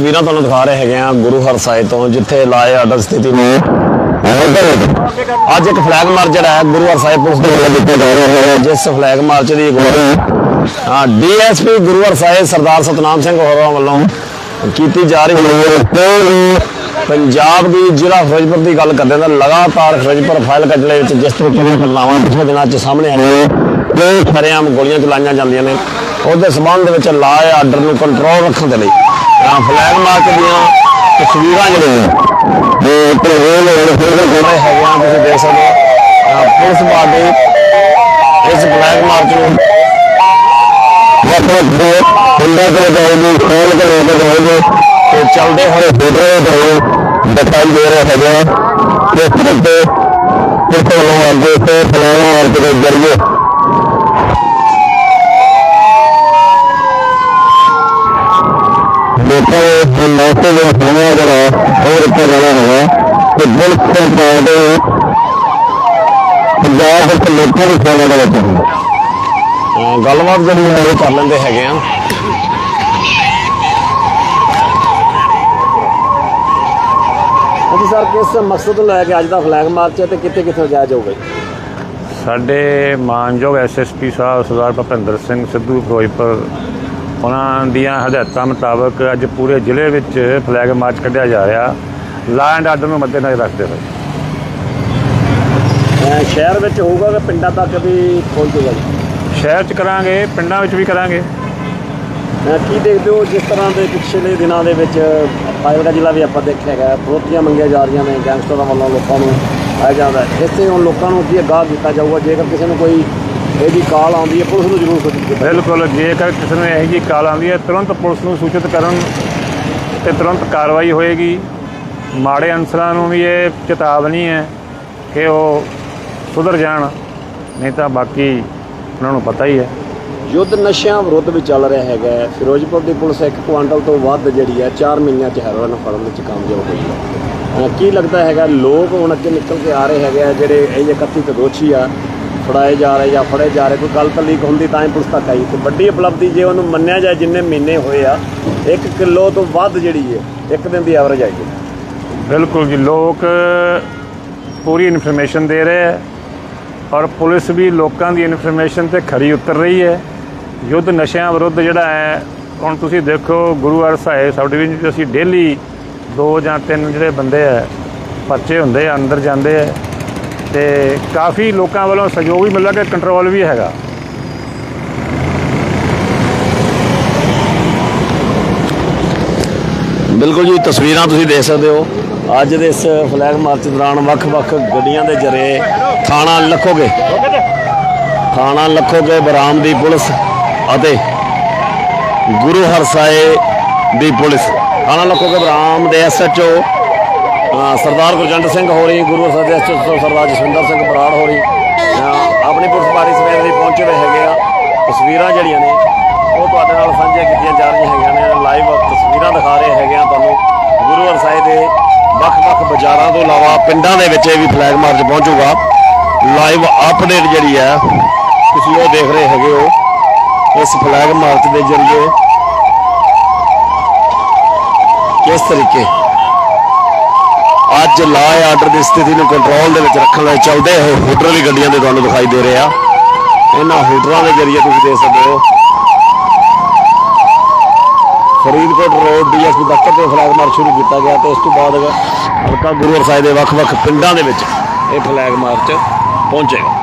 ਤਸਵੀਰਾਂ ਤੁਹਾਨੂੰ ਦਿਖਾ ਰਹੇ ਹੈਗੇ ਆ ਗੁਰੂ ਹਰ ਸਾਹਿਬ ਤੋਂ, ਜਿੱਥੇ ਲਾਏ ਆਰਡਰ ਸਥਿਤੀ ਨੂੰ। ਅੱਜ ਇੱਕ ਫਲੈਗ ਮਾਰਚ ਜਿਹੜਾ ਹੈ, ਗੁਰੂ ਹਰ ਸਾਹਿਬ ਪੁਲਿਸ ਦੇ ਵੱਲੋਂ ਕੀਤਾ ਜਾ ਰਿਹਾ ਹੈ ਜਿਸ ਫਲੈਗ ਮਾਰਚ ਦੀ ਅਗਵਾਈ ਹਾਂ, ਡੀਐਸਪੀ ਗੁਰੂ ਹਰ ਸਾਹਿਬ ਸਰਦਾਰ ਸਤਨਾਮ ਸਿੰਘ ਹੋਰਾਂ ਵੱਲੋਂ ਕੀਤੀ ਜਾ ਰਹੀ ਹੈ। ਪੰਜਾਬ ਦੀ ਜ਼ਿਲ੍ਹਾ ਫਿਰੋਜ਼ਪੁਰ ਦੀ ਗੱਲ ਕਰਦੇ ਹਾਂ ਤਾਂ ਲਗਾਤਾਰ ਫਿਰੋਜ਼ਪੁਰ ਫਾਈਲ ਕਟਲੇ ਵਿੱਚ ਜਿਸ ਤਰੀਕੇ ਦੀਆਂ ਘਟਨਾਵਾਂ ਪਿਛਲੇ ਦਿਨਾਂ 'ਚ ਸਾਹਮਣੇ ਆਈਆਂ ਨੇ ਤੇ ਖਰਿਆਮ ਗੋਲੀਆਂ ਚਲਾਈਆਂ ਜਾਂਦੀਆਂ ਨੇ। ਉਹਦੇ ਸਬੰਧ ਦੇ ਵਿੱਚ ਲਾਏ ਆਰਡਰ ਨੂੰ ਕੰਟਰੋਲ ਰੱਖਣ ਦੇ ਲਈ ਆਹ ਫਲੈਗ ਮਾਰਚ ਦੀਆਂ ਤਸਵੀਰਾਂ ਜਿਹੜੀਆਂ ਇਹ ਪ੍ਰਵੇਲ ਹੋਣੇ ਹੈਗੀਆਂ ਤੁਸੀਂ ਦੇਖ ਸਕਦੇ ਹੋ। ਪੁਲਿਸ ਪਾਰਟੀ ਇਸ ਫਲੈਗ ਮਾਰਚ ਨੂੰ ਵੱਖ-ਵੱਖ ਦੇ ਹੁੰਦਾ ਤੇ ਜਾਏਗੀ ਖੋਲ ਕੇ ਲੈ ਕੇ ਜਾਏਗੀ ਤੇ ਚੱਲਦੇ ਹੋਏ ਫੋਟੋ ਦੇ ਦਿਖਾਈ ਦੇ ਰਹੇ ਹੈਗੇ ਆ। ਕਿਸ ਤਰ੍ਹਾਂ ਤੇ ਕਿਸ ਵੱਲੋਂ ਅੱਗੇ ਤੇ ਫਲੈਗ ਮਾਰਚ ਦੇ ਜ਼ਰੀਏ ਦੇ ਮੌਕੇ ਦੇ ਸਾਹਮਣੇ ਜਿਹੜਾ ਹੋਰ ਉੱਤੇ ਜਾਣਾ ਹੈਗਾ ਤੇ ਪੁਲਿਸ ਤੋਂ ਪਾਉਂਦੇ ਪੰਜਾਬ ਵਿੱਚ ਲੋਕਾਂ ਦੀ ਸੇਵਾ ਦੇ ਵਿੱਚ ਅਹ ਗੱਲਬਾਤ ਜਿਹੜੀ ਹੈ ਉਹ ਕਰ ਲੈਂਦੇ ਹੈਗੇ ਆ। ਹਾਂਜੀ ਸਰ ਕਿਸ ਮਕਸਦ ਨੂੰ ਲੈ ਕੇ ਅੱਜ ਦਾ ਫਲੈਗ ਮਾਰਚ ਹੈ ਤੇ ਕਿੱਥੇ ਕਿੱਥੇ ਜਾਇਆ ਜਾਊਗਾ ਸਾਡੇ ਮਾਨਯੋਗ ਐਸਐਸਪੀ ਸਾਹਿਬ ਸਰਦਾਰ ਭਪਿੰਦਰ ਸਿੰਘ ਸਿੱਧੂ ਫਿਰੋਜ਼ਪੁਰ ਉਹਨਾਂ ਦੀਆਂ ਹਦਾਇਤਾਂ ਮੁਤਾਬਕ ਅੱਜ ਪੂਰੇ ਜ਼ਿਲ੍ਹੇ ਵਿੱਚ ਫਲੈਗ ਮਾਰਚ ਕੱਢਿਆ ਜਾ ਰਿਹਾ। ਲਾ ਐਂਡ ਆਰਡਰ ਨੂੰ ਮੱਦੇਨਜ਼ਰ ਰੱਖਦੇ ਹੋਏ। ਸ਼ਹਿਰ ਵਿੱਚ ਹੋਊਗਾ ਕਿ ਪਿੰਡਾਂ ਤੱਕ ਵੀ ਪਹੁੰਚੇਗਾ ਸ਼ਹਿਰ 'ਚ ਕਰਾਂਗੇ ਪਿੰਡਾਂ ਵਿੱਚ ਵੀ ਕਰਾਂਗੇ। ਕੀ ਦੇਖਦੇ ਹੋ ਜਿਸ ਤਰ੍ਹਾਂ ਦੇ ਪਿਛਲੇ ਦਿਨਾਂ ਦੇ ਵਿੱਚ ਫਾਜ਼ਿਲਕਾ ਜ਼ਿਲ੍ਹਾ ਵੀ ਆਪਾਂ ਦੇਖਿਆ ਹੈਗਾ ਫਰੋਤੀਆਂ ਮੰਗੀਆਂ ਜਾ ਰਹੀਆਂ ਨੇ ਗੈਂਗਸਟਰਾਂ ਵੱਲੋਂ ਲੋਕਾਂ ਨੂੰ ਆਇਆ ਜਾਂਦਾ। ਇਸੇ ਹੁਣ ਲੋਕਾਂ ਨੂੰ ਕੀ ਅਗਾਹ ਕੀਤਾ ਜਾਊਗਾ? ਜੇਕਰ ਕਿਸੇ ਨੂੰ ਕੋਈ ਇਹਦੀ ਕਾਲ ਆਉਂਦੀ ਹੈ ਪੁਲਿਸ ਨੂੰ ਜ਼ਰੂਰ ਸੂਚਿਤ ਕੀਤਾ ਬਿਲਕੁਲ ਜੇਕਰ ਕਿਸੇ ਨੂੰ ਇਹੋ ਜਿਹੀ ਕਾਲ ਆਉਂਦੀ ਹੈ ਤੁਰੰਤ ਪੁਲਿਸ ਨੂੰ ਸੂਚਿਤ ਕਰਨ ਤੇ ਤੁਰੰਤ ਕਾਰਵਾਈ ਹੋਏਗੀ। ਮਾੜੇ ਅਨਸਰਾਂ ਨੂੰ ਵੀ ਇਹ ਚੇਤਾਵਨੀ ਹੈ ਕਿ ਉਹ ਸੁਧਰ ਜਾਣ ਨਹੀਂ ਤਾਂ ਬਾਕੀ ਉਹਨਾਂ ਨੂੰ ਪਤਾ ਹੀ ਹੈ। ਯੁੱਧ ਨਸ਼ਿਆਂ ਵਿਰੁੱਧ ਵੀ ਚੱਲ ਰਿਹਾ ਹੈਗਾ। ਫਿਰੋਜ਼ਪੁਰ ਦੀ ਪੁਲਿਸ ਇੱਕ ਕੁਆਂਟਲ ਤੋਂ ਵੱਧ ਜਿਹੜੀ ਹੈ 4 ਮਹੀਨਿਆਂ 'ਚ ਹੈਰੋਇਨ ਫੜਨ ਵਿੱਚ ਕਾਮਯਾਬ ਹੋਈ ਹੈ। ਕੀ ਲੱਗਦਾ ਹੈਗਾ ਲੋਕ ਹੁਣ ਅੱਗੇ ਨਿਕਲ ਕੇ ਆ ਰਹੇ ਹੈਗੇ ਆ ਜਿਹੜੇ ਇਹ ਜੇ ਕਥਿਤ ਦੋਸ਼ੀ ਆ ਫੜਾਏ ਜਾ ਰਹੇ ਜਾਂ ਫੜੇ ਜਾ ਰਹੇ, ਕੋਈ ਗੱਲ ਤਾਂ ਲੀਕ ਹੁੰਦੀ ਤਾਂ ਹੀ ਪੁਲਿਸ ਤੱਕ ਆਈ। ਤੇ ਵੱਡੀ ਉਪਲਬਧੀ ਜੇ ਉਹਨੂੰ ਮੰਨਿਆ ਜਾਏ, ਜਿੰਨੇ ਮਹੀਨੇ ਹੋਏ ਆ 1 ਕਿਲੋ ਤੋਂ ਵੱਧ ਜਿਹੜੀ ਹੈ ਇੱਕ ਦਿਨ ਦੀ ਐਵਰੇਜ ਆਈ ਹੈ ਬਿਲਕੁਲ ਜੀ, ਲੋਕ ਪੂਰੀ ਇਨਫੋਰਮੇਸ਼ਨ ਦੇ ਰਹੇ ਹੈ ਔਰ ਪੁਲਿਸ ਵੀ ਲੋਕਾਂ ਦੀ ਇਨਫੋਰਮੇਸ਼ਨ ਤੇ ਖਰੀ ਉਤਰ ਰਹੀ ਹੈ ਯੁੱਧ ਨਸ਼ਿਆਂ ਵਿਰੁੱਧ ਜਿਹੜਾ ਹੈ, ਹੁਣ ਤੁਸੀਂ ਦੇਖੋ, ਗੁਰੂ ਅਰਸਾਏ ਸਬ ਡਿਵੀਜ਼ਨ 'ਚ ਅਸੀਂ ਡੇਲੀ ਦੋ ਜਾਂ ਤਿੰਨ ਜਿਹੜੇ ਬੰਦੇ ਹੈ ਪਰਚੇ ਹੁੰਦੇ ਆ, ਅੰਦਰ ਜਾਂਦੇ ਆ। ਤੇ ਕਾਫੀ ਲੋਕਾਂ ਵੱਲੋਂ ਸਹਿਯੋਗ ਵੀ ਮਿਲਿਆ ਕਿ ਕੰਟਰੋਲ ਵੀ ਹੈਗਾ। ਬਿਲਕੁਲ ਜੀ, ਤਸਵੀਰਾਂ ਤੁਸੀਂ ਦੇਖ ਸਕਦੇ ਹੋ। ਅੱਜ ਦੇ ਇਸ ਫਲੈਗ ਮਾਰਚ ਦੌਰਾਨ ਵੱਖ-ਵੱਖ ਗੱਡੀਆਂ ਦੇ ਜਰੇ ਥਾਣਾ ਲੱਖੋਗੇ ਥਾਣਾ ਲੱਖੋਗੇ ਬਰਾਮ ਦੀ ਪੁਲਿਸ ਅਤੇ ਗੁਰੂ ਹਰਸਾਏ ਦੀ ਪੁਲਿਸ। ਥਾਣਾ ਲੱਖੋਗੇ ਬਰਾਮ ਦੇ ਐਸਐਚਓ ਸਰਦਾਰ ਗੁਰਜੰਟ ਸਿੰਘ ਹੋ ਰਹੀ, ਗੁਰੂ ਸਾਹਿਬ ਦੇ ਐਸਐਚਓ ਸਰਦਾਰ ਜਸਵਿੰਦਰ ਸਿੰਘ ਬਰਾੜ ਹੋ ਰਹੀ। ਆਪਣੀ ਪੁਲਿਸ ਪਾਰਟੀ ਸਮੇਤ ਵੀ ਪਹੁੰਚੇ ਹੋਏ ਹੈਗੇ ਆ। ਤਸਵੀਰਾਂ ਜਿਹੜੀਆਂ ਨੇ, ਉਹ ਤੁਹਾਡੇ ਨਾਲ ਸਾਂਝੀਆਂ ਕੀਤੀਆਂ ਜਾ ਰਹੀਆਂ ਹੈਗੀਆਂ ਨੇ। ਲਾਈਵ ਤਸਵੀਰਾਂ ਦਿਖਾ ਰਹੇ ਹੈਗੇ ਆ ਤੁਹਾਨੂੰ। ਗੁਰੂ ਸਾਹਿਬ ਦੇ ਵੱਖ-ਵੱਖ ਬਾਜ਼ਾਰਾਂ ਤੋਂ ਇਲਾਵਾ ਪਿੰਡਾਂ ਦੇ ਵਿੱਚ ਇਹ ਵੀ ਫਲੈਗ ਮਾਰਚ ਪਹੁੰਚੂਗਾ। ਲਾਈਵ ਅਪਡੇਟ ਜਿਹੜੀ ਹੈ ਤੁਸੀਂ ਉਹ ਦੇਖ ਰਹੇ ਹੈਗੇ ਹੋ। ਇਸ ਫਲੈਗ ਮਾਰਚ ਦੇ ਜ਼ਰੀਏ ਕਿਸ ਤਰੀਕੇ ਅੱਜ ਲਾਅ ਆਰਡਰ ਦੀ ਸਥਿਤੀ ਨੂੰ ਕੰਟਰੋਲ ਦੇ ਵਿੱਚ ਰੱਖਣ ਲਈ ਚੱਲਦੇ ਹੋਏ ਹੂਟਰ ਵਾਲੀ ਗੱਡੀਆਂ ਦੇ ਤੁਹਾਨੂੰ ਦਿਖਾਈ ਦੇ ਰਹੇ ਆ। ਇਹਨਾਂ ਹੋਟਰਾਂ ਦੇ ਜ਼ਰੀਏ ਤੁਸੀਂ ਦੇਖ ਸਕਦੇ ਹੋ। ਫਰੀਦਕੋਟ ਰੋਡ ਡੀਐਸਪੀ ਦਫ਼ਤਰ ਤੋਂ ਫਲੈਗ ਮਾਰਚ ਸ਼ੁਰੂ ਕੀਤਾ ਗਿਆ ਤੇ ਉਸ ਤੋਂ ਬਾਅਦ ਹਲਕਾ ਗੁਰੂ ਸਾਹਿਬ ਦੇ ਵੱਖ-ਵੱਖ ਪਿੰਡਾਂ ਦੇ ਵਿੱਚ ਇਹ ਫਲੈਗ ਮਾਰਚ ਪਹੁੰਚੇਗਾ।